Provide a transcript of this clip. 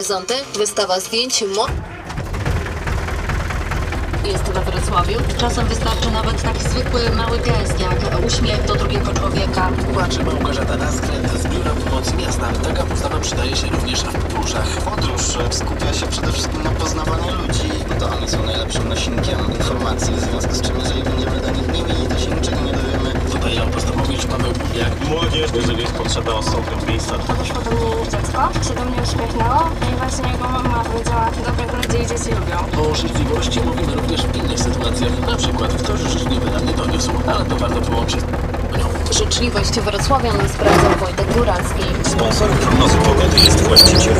horyzonty, wystawa zdjęć mo... Jest we Wrocławiu. Czasem wystarczy nawet taki zwykły mały gest, jak uśmiech do drugiego człowieka. Tłumaczy Małgorzata Naskręt z Biura Pomocy Miasta. Taka postawa przydaje się również w podróżach. Podróż e, skupia się przede wszystkim na poznawaniu ludzi, bo to oni są najlepszym nośnikiem informacji, w związku z czym jeżeli będziemy do nich nie mieli, to się niczego nie dowiemy. Dodaje Podstawowicz Paweł Kubiak. Młodzież, jeżeli jest potrzeba osobnych miejsca, Podeszło do mnie dziecko, się do mnie uśmiechnęło i właśnie jego mama powiedziała, dobrego ludzie i dzieci lubią. O życzliwości mówimy również w innych sytuacjach. Na przykład ktoś życzliwy nam nie doniósł, ale to warto połączyć. Życzliwość wrocławian sprawdzał Wojtek Góralski. sponsorem prognozy pogody jest właściciel.